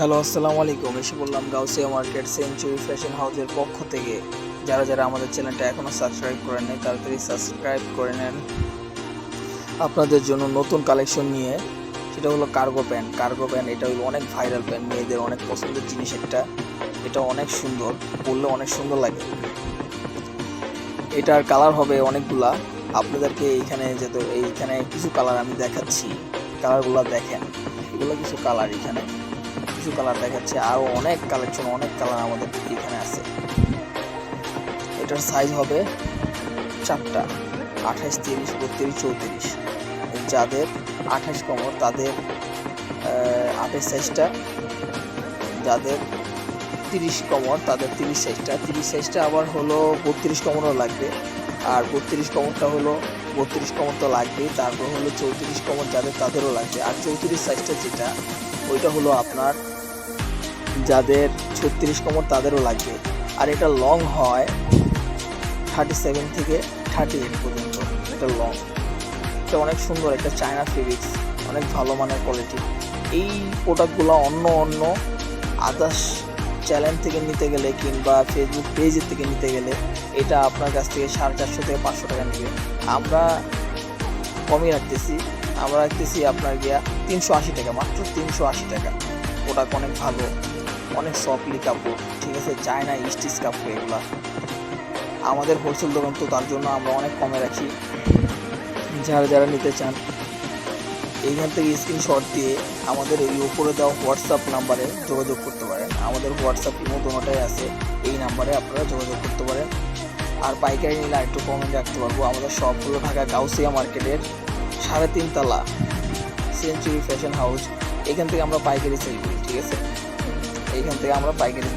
Hello, আসসালামু আলাইকুম। এসে বললাম গাউসিয়া মার্কেট সেঞ্চুরি ফ্যাশন হাউসের পক্ষ থেকে। যারা যারা আমাদের চ্যানেলটা এখনও সাবস্ক্রাইব করেন নাই, তাড়াতাড়ি সাবস্ক্রাইব করে নেন। আপনাদের জন্য নতুন কালেকশন নিয়ে, সেটা হলো কার্গো প্যান্ট কার্গো প্যান্ট এটা হলো অনেক ভাইরাল প্যান্ট মেয়েদের অনেক পছন্দের জিনিস একটা। এটা অনেক সুন্দর, পরলে অনেক সুন্দর লাগে। এটার কালার হবে অনেকগুলা। আপনাদেরকে এইখানে যেতে, এইখানে কিছু কালার আমি দেখাচ্ছি। কালারগুলো দেখেন। এগুলো কিছু কালার এখানে। কিছু কালার দেখাচ্ছে আরও অনেক কালেকশন অনেক কালার আমাদের এখানে আছে। এটার সাইজ হবে চারটা, আঠাশ, তিরিশ, বত্রিশ, চৌত্রিশ। যাদের আঠাশ কমর, তাদের আঠাশ সাইজটা যাদের তিরিশ কমর, তাদের তিরিশ সাইজটা তিরিশ সাইজটা আবার হলো বত্রিশ কমরও লাগবে। আর বত্রিশ কমরটা হলো, বত্রিশ কমর তো লাগবেই। তারপর হলো চৌত্রিশ কমর যাদের, তাদেরও লাগবে। আর চৌত্রিশ সাইজটা যেটা, ওইটা হলো আপনার যাদের ছত্রিশ কমর তাদেরও লাগবে। আর এটা লং হয় থার্টি সেভেন থেকে থার্টি এইট পর্যন্ত। এটা লং এটা অনেক সুন্দর একটা চায়না ফেব্রিক্স অনেক ভালো মানের কোয়ালিটি এই প্রোডাক্টগুলো অন্য অন্য আদার্স চ্যানেল থেকে নিতে গেলে কিংবা ফেসবুক পেজের থেকে নিতে গেলে এটা আপনার কাছ থেকে সাড়ে চারশো থেকে পাঁচশো টাকা নেবে। আমরা কমই রাখতেছি। আমরা রাখতেছি আপনার গিয়া তিনশো আশি টাকা, মাত্র তিনশো আশি টাকা। প্রোডাক্ট অনেক ভালো। অনেক সফটলি কাপড় ঠিক আছে? চায়না স্টিচ কাপড় এগুলো। আমাদের হোলসেল দোকান তো তার জন্য আমরা অনেক কমে রাখি। যারা যারা নিতে চান, এইখান থেকে স্ক্রিনশট দিয়ে আমাদের এই উপরে দেওয়া হোয়াটসঅ্যাপ নাম্বারে যোগাযোগ করতে পারেন। আমাদের হোয়াটসঅ্যাপ ইমো দোনোটাই আছে, এই নাম্বারে আপনারা যোগাযোগ করতে পারেন। আর পাইকারি নিলে একটু কমে রাখতে পারব। আমাদের সবগুলো ঢাকা গাউসিয়া মার্কেটের সাড়ে তিনতলা সেঞ্চুরি ফ্যাশন হাউস এখান থেকে আমরা পাইকারি সেল করি, ঠিক আছে? এইখান থেকে আমরা পাইকারি